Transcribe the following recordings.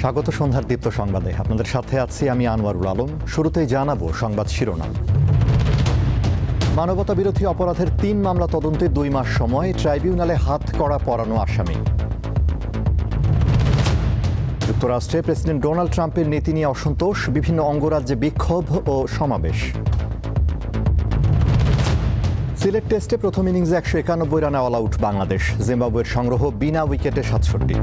স্বাগত সন্ধ্যার দীপ্ত সংবাদে। আপনাদের সাথে আছি আমি আনোয়ারুল আলম। শুরুতেই জানাব সংবাদ শিরোনাম। মানবতা বিরোধী অপরাধের তিন মামলা তদন্তে দুই মাস সময়, ট্রাইব্যুনালে হাত করা পড়ানো আসামি। যুক্তরাষ্ট্রে প্রেসিডেন্ট ডোনাল্ড ট্রাম্পের নীতি নিয়ে অসন্তোষ, বিভিন্ন অঙ্গরাজ্যে বিক্ষোভ ও সমাবেশ। সিলেট টেস্টে প্রথম ইনিংসে একশো একানব্বই রানে অল আউট বাংলাদেশ। জিম্বাবুয়ের সংগ্রহ বিনা উইকেটে সাতষট্টি।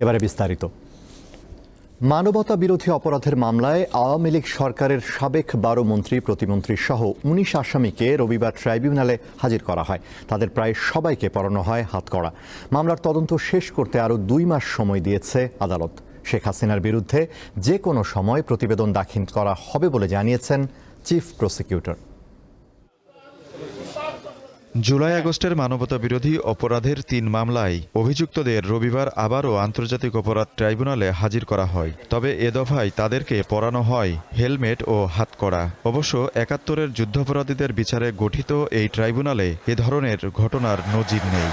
এবারে বিস্তারিত। মানবতা বিরোধী অপরাধের মামলায় আওয়ামী লীগ সরকারের সাবেক বারো মন্ত্রী, প্রতিমন্ত্রী সহ উনিশ আসামিকে রবিবার ট্রাইব্যুনালে হাজির করা হয়। তাদের প্রায় সবাইকে পড়ানো হয় হাতকড়া। মামলার তদন্ত শেষ করতে আরও দুই মাস সময় দিয়েছে আদালত। শেখ হাসিনার বিরুদ্ধে যে কোনো সময় প্রতিবেদন দাখিল করা হবে বলে জানিয়েছেন চিফ প্রসিকিউটর। জুলাই আগস্টের মানবতা বিরোধী অপরাধের তিন মামলায় অভিযুক্তদের রবিবার আবারও আন্তর্জাতিক অপরাধ ট্রাইব্যুনালে হাজির করা হয়। তবে এ দফায় তাদেরকে পরানো হয় হেলমেট ও হাতকড়া। অবশ্য একাত্তরের যুদ্ধাপরাধীদের বিচারে গঠিত এই ট্রাইব্যুনালে এ ধরনের ঘটনার নজির নেই।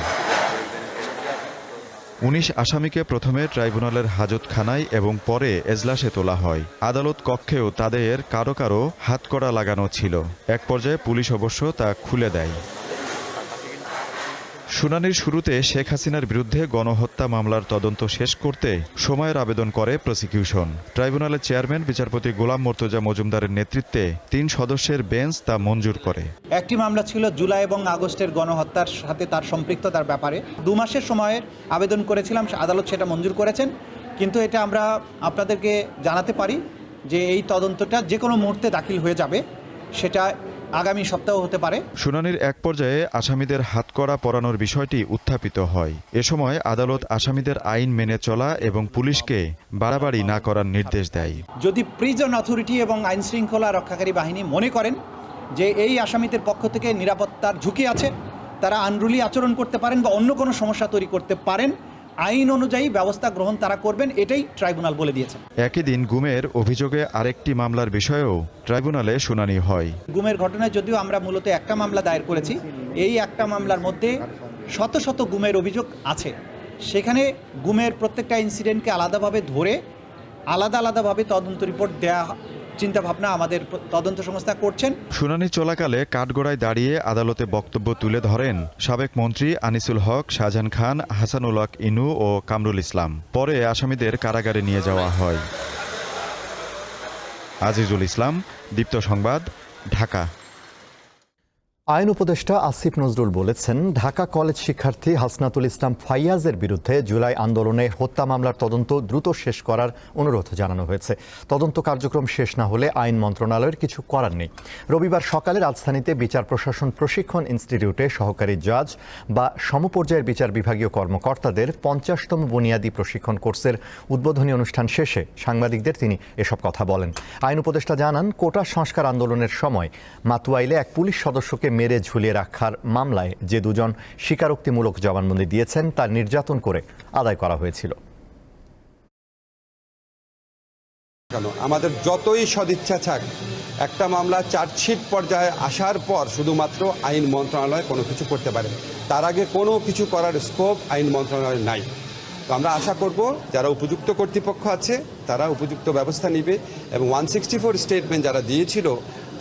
উনিশ আসামিকে প্রথমে ট্রাইব্যুনালের হাজতখানায় এবং পরে এজলাসে তোলা হয়। আদালত কক্ষেও তাদের কারও কারও হাতকড়া লাগানো ছিল। এক পর্যায়ে পুলিশ অবশ্য তা খুলে দেয়। শুনানির শুরুতে শেখ হাসিনার বিরুদ্ধে গণহত্যা মামলার তদন্ত শেষ করতে সময়ের আবেদন করে প্রসিকিউশন। ট্রাইব্যুনালের চেয়ারম্যান, বিচারপতি গোলাম মোর্তজা মজুমদারের নেতৃত্বে তিন সদস্যের বেঞ্চ তা মঞ্জুর করে। একটি মামলা ছিল জুলাই এবং আগস্টের গণহত্যার সাথে তার সম্পৃক্ততার ব্যাপারে। দু মাসের সময়ের আবেদন করেছিলাম, আদালত সেটা মঞ্জুর করেছেন। কিন্তু এটা আমরা আপনাদেরকে জানাতে পারি যে এই তদন্তটা যে কোনো মুহূর্তে দাখিল হয়ে যাবে, সেটা আগামী সপ্তাহ হতে পারে। শুনানির এক পর্যায়ে আসামিদের হাতকড়া পরানোর বিষয়টি উত্থাপিত হয়। এ সময় আদালত আসামিদের আইন মেনে চলা এবং পুলিশকে বাড়াবাড়ি না করার নির্দেশ দেয়। যদি প্রিজন অথরিটি এবং আইন শৃঙ্খলা রক্ষাকারী বাহিনী মনে করেন যে এই আসামিদের পক্ষ থেকে নিরাপত্তার ঝুঁকি আছে তারা আনরুলি আচরণ করতে পারেন বা অন্য কোনো সমস্যা তৈরি করতে পারেন আইন অনুযায়ী ব্যবস্থা গ্রহণ তারা করবেন এটাই ট্রাইব্যুনাল বলে দিয়েছে। একই দিন গুমের অভিযোগে আরেকটি মামলার বিষয়েও ট্রাইব্যুনালে শুনানি হয়। গুমের ঘটনায় যদিও আমরা মূলত একটা মামলা দায়ের করেছি এই একটা মামলার মধ্যে শত শত গুমের অভিযোগ আছে। সেখানে গুমের প্রত্যেকটা ইনসিডেন্টকে আলাদাভাবে ধরে আলাদা আলাদাভাবে তদন্ত রিপোর্ট দেওয়া চিন্তাভাবনা আমাদের তদন্ত সংস্থা করছেন। শুনানি চলাকালে কাঠগড়ায় দাঁড়িয়ে আদালতে বক্তব্য তুলে ধরেন সাবেক মন্ত্রী আনিসুল হক, শাহজাহান খান, হাসানুল হক ইনু ও কামরুল ইসলাম। পরে আসামিদের কারাগারে নিয়ে যাওয়া হয়। আজিজুল ইসলাম, দীপ্ত সংবাদ, ঢাকা। আইন উপদেষ্টা আসিফ নজরুল বলেছেন, ঢাকা কলেজ শিক্ষার্থী হাসনাতুল ইসলাম ফাইয়াজের বিরুদ্ধে জুলাই আন্দোলনে হত্যা মামলার তদন্ত দ্রুত শেষ করার অনুরোধ জানানো হয়েছে। তদন্ত কার্যক্রম শেষ না হলে আইন মন্ত্রণালয়ের কিছু করার নেই। রবিবার সকালে রাজধানীতে বিচার প্রশাসন প্রশিক্ষণ ইনস্টিটিউটে সহকারী জাজ বা সমপর্যায়ের বিচার বিভাগীয় কর্মকর্তাদের পঞ্চাশতম বুনিয়াদী প্রশিক্ষণ কোর্সের উদ্বোধনী অনুষ্ঠান শেষে সাংবাদিকদের তিনি এসব কথা বলেন। আইন উপদেষ্টা জানান, কোটা সংস্কার আন্দোলনের সময় মাতুয়াইলে এক পুলিশ সদস্যকে মেরে ঝুলিয়ে রাখার মামলায় যে দুজন স্বীকারোক্তিমূলক জবানবন্দি দিয়েছেন, তার নির্যাতন করে আদায় করা হয়েছিল। কেন? আমাদের যতই সদিচ্ছা থাক, একটা মামলা চার্জশিট পর্যায়ে আসার পর শুধুমাত্র আইন মন্ত্রণালয় কোনো কিছু করতে পারে তার আগে কোনো কিছু করার স্কোপ আইন মন্ত্রণালয় নাই। তো আমরা আশা করব যারা উপযুক্ত কর্তৃপক্ষ আছে, তারা উপযুক্ত ব্যবস্থা নিবে এবং ওয়ান সিক্সটি ফোর স্টেটমেন্ট যারা দিয়েছিল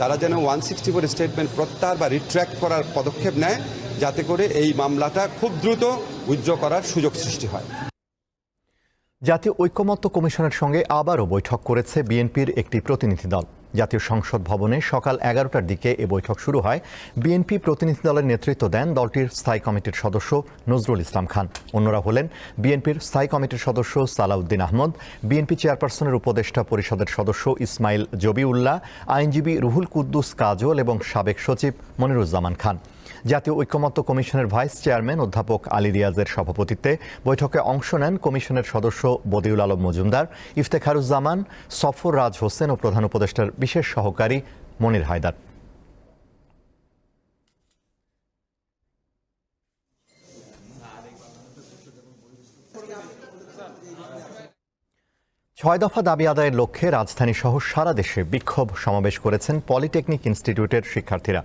তারা যেন ওয়ান সিক্সটি ফোর স্টেটমেন্ট প্রত্যাহার বা রিট্র্যাক্ট করার পদক্ষেপ নেয়, যাতে করে এই মামলাটা খুব দ্রুত উজ্জ্বল করার সুযোগ সৃষ্টি হয়। জাতীয় ঐক্যমত্য কমিশনের সঙ্গে আবারও বৈঠক করেছে বিএনপির একটি প্রতিনিধি দল। জাতীয় সংসদ ভবনে সকাল এগারোটার দিকে এ বৈঠক শুরু হয়। বিএনপি প্রতিনিধি দলের নেতৃত্ব দেন দলটির স্থায়ী কমিটির সদস্য নজরুল ইসলাম খান। অন্যরা হলেন বিএনপির স্থায়ী কমিটির সদস্য সালাউদ্দিন আহমদ, বিএনপি চেয়ারপারসনের উপদেষ্টা পরিষদের সদস্য ইসমাইল জবিউল্লাহ, আইনজীবী রুহুল কুদ্দুস কাজল এবং সাবেক সচিব মনিরুজ্জামান খান। জাতীয় ঐক্যমত্য কমিশনের ভাইস চেয়ারম্যান অধ্যাপক আলী রিয়াজের সভাপতিত্বে বৈঠকে অংশ নেন কমিশনের সদস্য বদিউল আলম মজুমদার, ইফতেখারুজ্জামান, সফর রাজ হোসেন ও প্রধান উপদেষ্টার বিশেষ সহকারী মনির হায়দার। ছয় দফা দাবি আদায়ের লক্ষ্যে রাজধানী সহ সারা দেশে বিক্ষোভ সমাবেশ করেছেন পলিটেকনিক ইনস্টিটিউটের শিক্ষার্থীরা।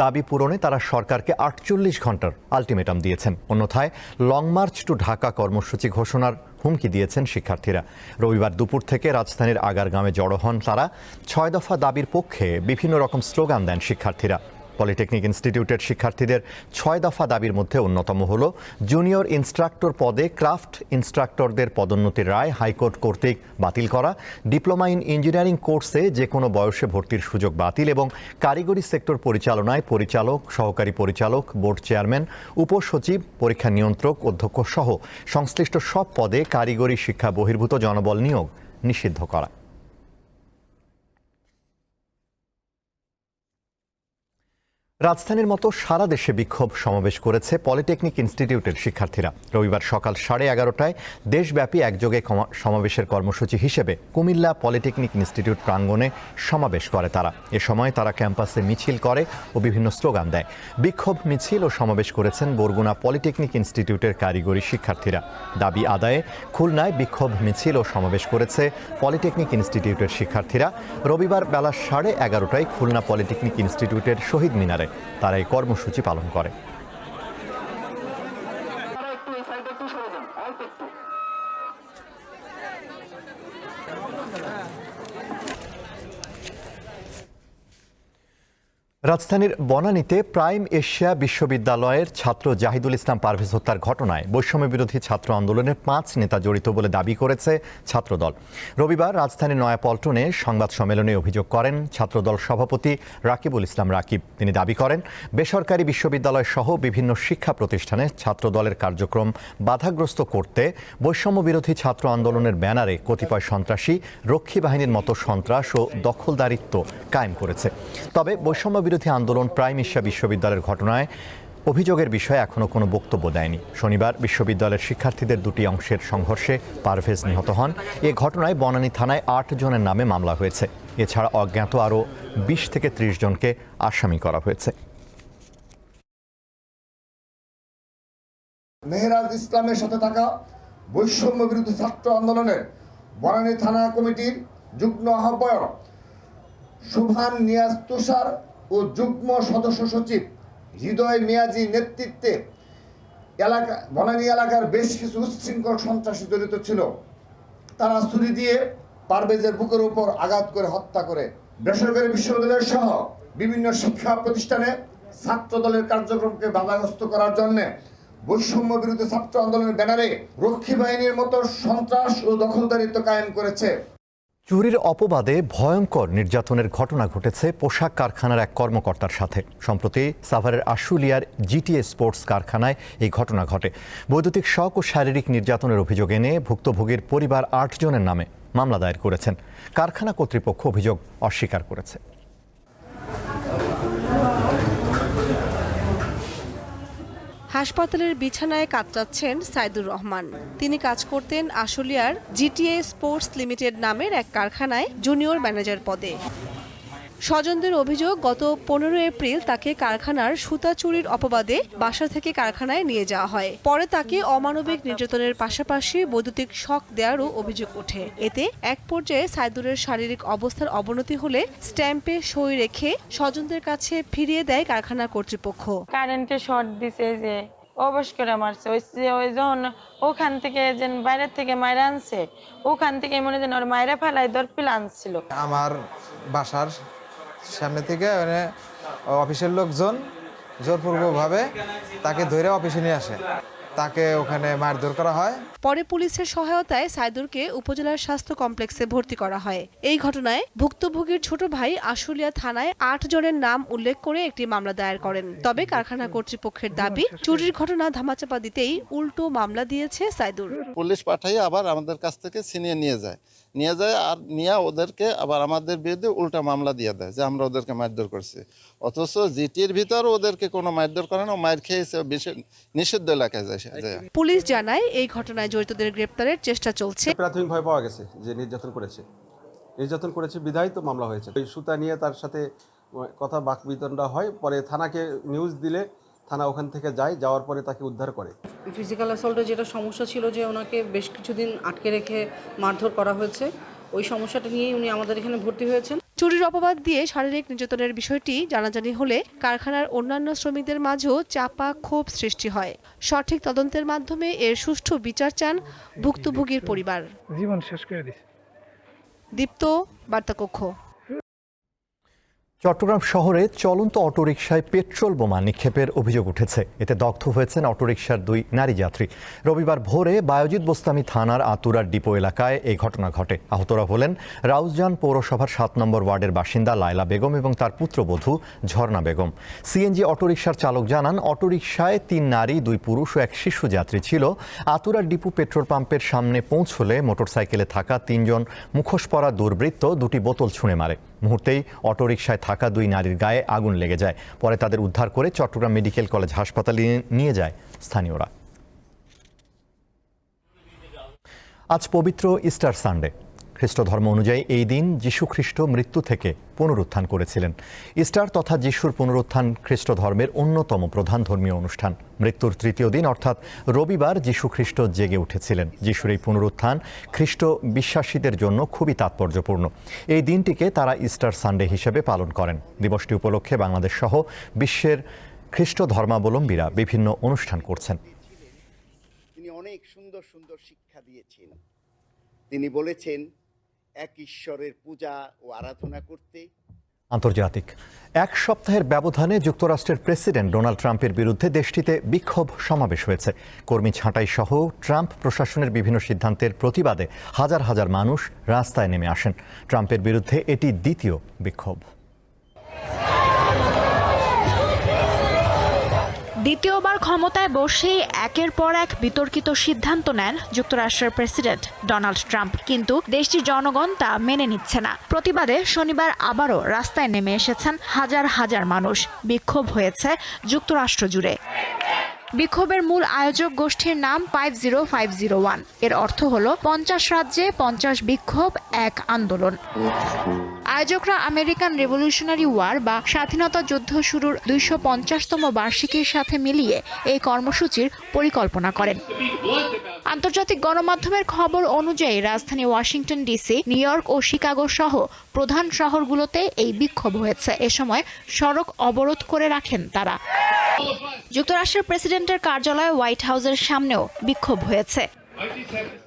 দাবি পূরণে তারা সরকারকে আটচল্লিশ ঘণ্টার আলটিমেটাম দিয়েছেন। অন্যথায় লং মার্চ টু ঢাকা কর্মসূচি ঘোষণার হুমকি দিয়েছেন শিক্ষার্থীরা। রবিবার দুপুর থেকে রাজধানীর আগারগামে জড়ো হন তারা। ছয় দফা দাবির পক্ষে বিভিন্ন রকম স্লোগান দেন শিক্ষার্থীরা। পলিটেকনিক ইনস্টিটিউটের শিক্ষার্থীদের ছয় দফা দাবির মধ্যে অন্যতম হল, জুনিয়র ইনস্ট্রাক্টর পদে ক্রাফট ইনস্ট্রাক্টরদের পদোন্নতির রায় হাইকোর্ট কর্তৃক বাতিল করা, ডিপ্লোমা ইন ইঞ্জিনিয়ারিং কোর্সে যে কোনো বয়সে ভর্তির সুযোগ বাতিল এবং কারিগরি সেক্টর পরিচালনায় পরিচালক, সহকারী পরিচালক, বোর্ড চেয়ারম্যান, উপসচিব, পরীক্ষা নিয়ন্ত্রক, অধ্যক্ষ সহ সংশ্লিষ্ট সব পদে কারিগরি শিক্ষা বহির্ভূত জনবল নিয়োগ নিষিদ্ধ করা। রাজধানীর মতো সারা দেশে বিক্ষোভ সমাবেশ করেছে পলিটেকনিক ইনস্টিটিউটের শিক্ষার্থীরা। রবিবার সকাল সাড়ে এগারোটায় দেশব্যাপী একযোগে সমাবেশের কর্মসূচি হিসেবে কুমিল্লা পলিটেকনিক ইনস্টিটিউট প্রাঙ্গণে সমাবেশ করে তারা। এ সময় তারা ক্যাম্পাসে মিছিল করে ও বিভিন্ন স্লোগান দেয়। বিক্ষোভ, মিছিল ও সমাবেশ করেছেন বরগুনা পলিটেকনিক ইনস্টিটিউটের কারিগরি শিক্ষার্থীরা। দাবি আদায়ে খুলনায় বিক্ষোভ, মিছিল ও সমাবেশ করেছে পলিটেকনিক ইনস্টিটিউটের শিক্ষার্থীরা। রবিবার বেলা সাড়ে এগারোটায় খুলনা পলিটেকনিক ইনস্টিটিউটের শহীদ মিনারে তারা এই কর্মসূচি পালন করে। রাজধানীর বনানীতে প্রাইম এশিয়া বিশ্ববিদ্যালয়ের ছাত্র জাহিদুল ইসলাম পারভেজ হত্যার ঘটনায় বৈষম্য বিরোধী ছাত্র আন্দোলনের পাঁচ নেতা জড়িত বলে দাবি করেছে ছাত্রদল। রবিবার রাজধানীর নয়াপল্টনে সংবাদ সম্মেলনে অভিযোগ করেন ছাত্রদল সভাপতি রাকিবুল ইসলাম রাকিব। তিনি দাবি করেন, বেসরকারি বিশ্ববিদ্যালয় সহ বিভিন্ন শিক্ষা প্রতিষ্ঠানে ছাত্রদলের কার্যক্রম বাধাগ্রস্ত করতে বৈষম্য বিরোধী ছাত্র আন্দোলনের ব্যানারে কতিপয় সন্ত্রাসী, রক্ষী বাহিনীর মতো সন্ত্রাস ও দখলদারিত্ব কায়েম করেছে। তবে বৈষম্য বিরোধী আন্দোলন প্রাইম এশিয়া বিশ্ববিদ্যালয়ের ঘটনায় অভিযোগের বিষয়ে এখনও কোনো বক্তব্য দেয়নি। শনিবার বিশ্ববিদ্যালয়ের শিক্ষার্থীদের দুটি অংশের সংঘর্ষে পারভেজ নিহত হন। এ ঘটনায় বনানী থানায় আট জনের নামে মামলা হয়েছে। এছাড়া অজ্ঞাত আরও বিশ থেকে ত্রিশ জনকে আসামি করা হয়েছে। মেহরাজ ইসলামের সাথে থাকা বৈষম্য বিরোধী ছাত্র আন্দোলনের বনানী থানা কমিটির যুগ্ম আহ্বায়ক সুভান নিয়াজ তুষার ও যুগ্ম সদস্য সচিব হৃদয় মিয়াজি নেতৃত্বে এলাকা বনানী এলাকার বেশ কিছু উচ্ছৃঙ্খল সন্ত্রাসী জড়িত ছিল। তারা ছুরি দিয়ে পারভেজের বুকের উপর আঘাত করে হত্যা করে। বেসরকারি বিশ্ববিদ্যালয় সহ বিভিন্ন শিক্ষা প্রতিষ্ঠানে ছাত্র দলের কার্যক্রমকে বাধাগ্রস্ত করার জন্য বৈষম্য বিরুদ্ধে ছাত্র আন্দোলনের ব্যানারে রক্ষী বাহিনীর মতো সন্ত্রাস ও দখলদারিত্ব কায়েম করেছে। চুরির অপবাদে ভয়ঙ্কর নির্যাতনের ঘটনা ঘটেছে পোশাক কারখানার এক কর্মকর্তার সাথে। সম্প্রতি সাভারের আশুলিয়ার জিটিএ স্পোর্টস কারখানায় এই ঘটনা ঘটে। বৈদ্যুতিক শখ ও শারীরিক নির্যাতনের অভিযোগ এনে ভুক্তভোগীর পরিবার আটজনের নামে মামলা দায়ের করেছেন। কারখানা কর্তৃপক্ষ অভিযোগ অস্বীকার করেছে। হাসপাতালের বিছানায় কাতরাচ্ছেন সাইদুর রহমান। তিনি কাজ করতেন আশুলিয়ার জিটিএ স্পোর্টস লিমিটেড নামের এক কারখানায় জুনিয়র ম্যানেজার পদে। স্বজনদের অভিযোগ গত পনেরো এপ্রিল তাকে কারখানার সুতা চুরির অপবাদে বাসা থেকে কারখানায় নিয়ে যাওয়া হয়। পরে তাকে অমানবিক নির্যাতনের পাশাপাশি বৈদ্যুতিক শক দেওয়ারও অভিযোগ ওঠে। এতে এক পর্যায়ে সাইদুরের শারীরিক অবস্থার অবনতি হলে স্ট্যাম্পে সই রেখে স্বজনদের কাছে ফিরিয়ে দেয় কারখানা কর্তৃপক্ষ। কারেন্টে শর্ট দিছে যে অবশ করে মারছে। ওই যে ওই যখন ওখান থেকে যে বাইরের থেকে মায়েরা আনছে ওখান থেকে মনে যেন ওর মায়েরা ফেলাই দর প্লান ছিল আমার বাসার সামনে থেকে মানে অফিসের লোকজন জোরপূর্বকভাবে তাকে ধরে অফিসে নিয়ে আসে। তাকে ওখানে মারধর করা হয়। পরে পুলিশের সহায়তায় সাইদুরকে উপজেলার স্বাস্থ্য কমপ্লেক্সে ভর্তি করা হয়। এই ঘটনায় ভুক্তভোগীর ছোট ভাই আশুলিয়া থানায় আট জনের নাম উল্লেখ করে একটি মামলা দায়ের করেন। তবে কারখানা কর্তৃপক্ষের দাবি চুরির ঘটনা ধামাচাপা দিতেই উল্টো মামলা দিয়েছে সাইদুর। পুলিশ পাঠাই আবার আমাদের কাছ থেকে ছিনিয়ে নিয়ে যায়। নিয়ে যায় আর নিয়ে ওদেরকে আবার আমাদের বিরুদ্ধে উল্টা মামলা দিয়ে দেয় যে আমরা ওদেরকে মারধর করছি। অথচ জিটির ভিতর ওদেরকে কোনো মারধর করে না মার খেয়েছে নিষিদ্ধ এলাকায় যায়। পুলিশ জানায় এই ঘটনায় জড়িতদের গ্রেপ্তারের চেষ্টা চলছে। প্রাথমিক ভয় পাওয়া গেছে যে নির্যাতন করেছে। নির্যাতন করেছে বিধায় তো মামলা হয়েছে। ওই সুতা নিয়ে তার সাথে কথা বাকবিতণ্ডা হয় পরে থানাকে নিউজ দিলে থানা ওখান থেকে যায় যাওয়ার পরে তাকে উদ্ধার করে। ফিজিক্যাল অ্যাসল্টের যেটা সমস্যা ছিল যে ওনাকে বেশ কিছুদিন আটকে রেখে মারধর করা হয়েছে ওই সমস্যাটা নিয়েই উনি আমাদের এখানে ভর্তি হয়েছেন। চুরির অপবাদ দিয়ে শারীরিক নির্যাতনের বিষয়টি জানাজানি হলে কারখানার অন্যান্য শ্রমিকদের মাঝেও চাপা ক্ষোভ সৃষ্টি হয়। সঠিক তদন্তের মাধ্যমে এর সুষ্ঠু বিচার চান ভুক্তভোগীর পরিবার। জীবন শেষ করে দিচ্ছে দীপ্ত বার্তাকক্ষ। চট্টগ্রাম শহরে চলন্ত অটোরিকশায় পেট্রোল বোমা নিক্ষেপের অভিযোগ উঠেছে। এতে দগ্ধ হয়েছেন অটোরিকশার দুই নারী যাত্রী। রবিবার ভোরে বায়োজিৎ বোস্তামি থানার আতুরার ডিপো এলাকায় এই ঘটনা ঘটে। আহতরা হলেন রাউজান পৌরসভার সাত নম্বর ওয়ার্ডের বাসিন্দা লায়লা বেগম এবং তার পুত্রবধূ ঝর্ণা বেগম। সিএনজি অটোরিকশার চালক জানান, অটোরিকশায় তিন নারী, দুই পুরুষ ও এক শিশু যাত্রী ছিল। আতুরার ডিপো পেট্রোল পাম্পের সামনে পৌঁছলে মোটরসাইকেলে থাকা তিনজন মুখোশ পরা দুর্বৃত্ত দুটি বোতল ছুঁড়ে মারে। মুহূর্তেই অটোরিকশায় থাকা দুই নারীর গায়ে আগুন লেগে যায়। পরে তাদের উদ্ধার করে চট্টগ্রাম মেডিকেল কলেজ হাসপাতালে নিয়ে যায় স্থানীয়রা। আজ পবিত্র ইস্টার সানডে। খ্রিস্ট ধর্ম অনুযায়ী এই দিন যীশু খ্রিস্ট মৃত্যু থেকে পুনরুত্থান করেছিলেন। ইস্টার তথা যিশুর পুনরুত্থান খ্রিস্ট ধর্মের অন্যতম প্রধান ধর্মীয় অনুষ্ঠান। মৃত্যুর তৃতীয় দিন, অর্থাৎ রবিবার যীশু খ্রিস্ট জেগে উঠেছিলেন। যিশুর এই পুনরুত্থান খ্রিস্ট বিশ্বাসীদের জন্য খুবই তাৎপর্যপূর্ণ। এই দিনটিকে তারা ইস্টার সানডে হিসেবে পালন করেন। দিবসটি উপলক্ষে বাংলাদেশ সহ বিশ্বের খ্রিস্ট ধর্মাবলম্বীরা বিভিন্ন অনুষ্ঠান করছেন। তিনি অনেক সুন্দর সুন্দর শিক্ষা দিয়েছেন। তিনি বলেছেন এক ঈশ্বরের পূজা ও আরাধনা করতে। আন্তর্জাতিক। এক সপ্তাহের ব্যবধানে যুক্তরাষ্ট্রের প্রেসিডেন্ট ডোনাল্ড ট্রাম্পের বিরুদ্ধে দেশটিতে বিক্ষোভ সমাবেশ হয়েছে। কর্মী ছাঁটাই সহ ট্রাম্প প্রশাসনের বিভিন্ন সিদ্ধান্তের প্রতিবাদে হাজার হাজার মানুষ রাস্তায় নেমে আসেন। ট্রাম্পের বিরুদ্ধে এটি দ্বিতীয় বিক্ষোভ। দ্বিতীয়বার ক্ষমতায় বসেই একের পর এক বিতর্কিত সিদ্ধান্ত নেন যুক্তরাষ্ট্রের প্রেসিডেন্ট ডোনাল্ড ট্রাম্প। কিন্তু দেশটির জনগণ তা মেনে নিচ্ছে না। প্রতিবাদে শনিবার আবারও রাস্তায় নেমে এসেছেন হাজার হাজার মানুষ। বিক্ষোভ হয়েছে যুক্তরাষ্ট্র জুড়ে। বিক্ষোভের মূল আয়োজক গোষ্ঠীর নাম ফাইভ জিরো ফাইভ জিরো ওয়ানের অর্থ হল পঞ্চাশ রাজ্যে পঞ্চাশ বিক্ষোভ, এক আন্দোলন। আয়োজকরা আমেরিকান রেভলিউশনারি ওয়ার বা স্বাধীনতা যুদ্ধ শুরুর দুইশো পঞ্চাশতম বার্ষিকীর সাথে মিলিয়ে এই কর্মসূচির পরিকল্পনা করেন। আন্তর্জাতিক গণমাধ্যমের খবর অনুযায়ী রাজধানী ওয়াশিংটন ডিসি, নিউ ইয়র্ক ও শিকাগো সহ প্রধান শহরগুলোতে এই বিক্ষোভ হয়েছে। এ সময় সড়ক অবরোধ করে রাখেন তারা। যুক্তরাষ্ট্রের প্রেসিডেন্টের কার্যালয় হোয়াইট হাউসের সামনেও বিক্ষোভ হয়েছে।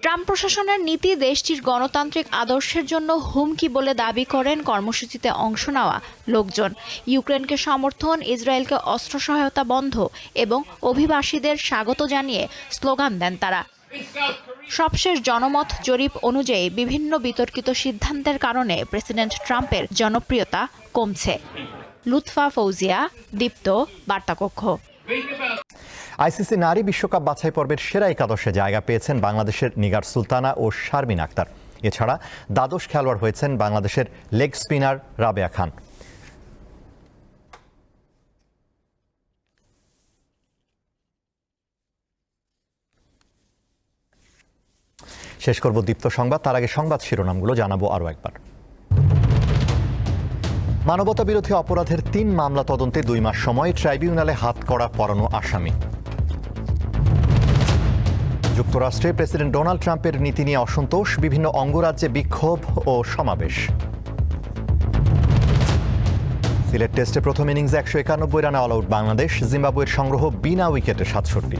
ট্রাম্প প্রশাসনের নীতি, দেশটির গণতান্ত্রিক আদর্শের জন্য হুমকি বলে দাবি করেন কর্মসূচিতে অংশ নেওয়া লোকজন। ইউক্রেনকে সমর্থন, ইসরায়েলকে অস্ত্র সহায়তা বন্ধ এবং অভিবাসীদের স্বাগত জানিয়ে স্লোগান দেন তারা। সবশেষ জনমত জরিপ অনুযায়ী বিভিন্ন বিতর্কিত সিদ্ধান্তের কারণে প্রেসিডেন্ট ট্রাম্পের জনপ্রিয়তা কমছে। লুৎফা, ফৌজিয়া, দীপ্ত, বার্তাকক্ষ। আইসিসি নারী বিশ্বকাপ বাছাই পর্বের সেরা একাদশে জায়গা পেয়েছেন বাংলাদেশের নিগার সুলতানা ও শারমিন আক্তার। এছাড়া দ্বাদশ খেলোয়াড় হয়েছেন বাংলাদেশের লেগ স্পিনার রাবেয়া খান। শেষ করব দীপ্ত সংবাদ, তার আগে সংবাদ শিরোনামগুলো জানাব আরও একবার। মানবতা বিরোধী অপরাধের তিন মামলা তদন্তে দুই মাস সময়, ট্রাইব্যুনালে হাত করা পড়ানো আসামি। যুক্তরাষ্ট্রে প্রেসিডেন্ট ডোনাল্ড ট্রাম্পের নীতি নিয়ে অসন্তোষ, বিভিন্ন অঙ্গরাজ্যে বিক্ষোভ ও সমাবেশ। সিলেট টেস্টে প্রথম ইনিংসে একশো একানব্বই রানে অল আউট বাংলাদেশ, জিম্বাবুয়ের সংগ্রহ বিনা উইকেটে সাতষট্টি।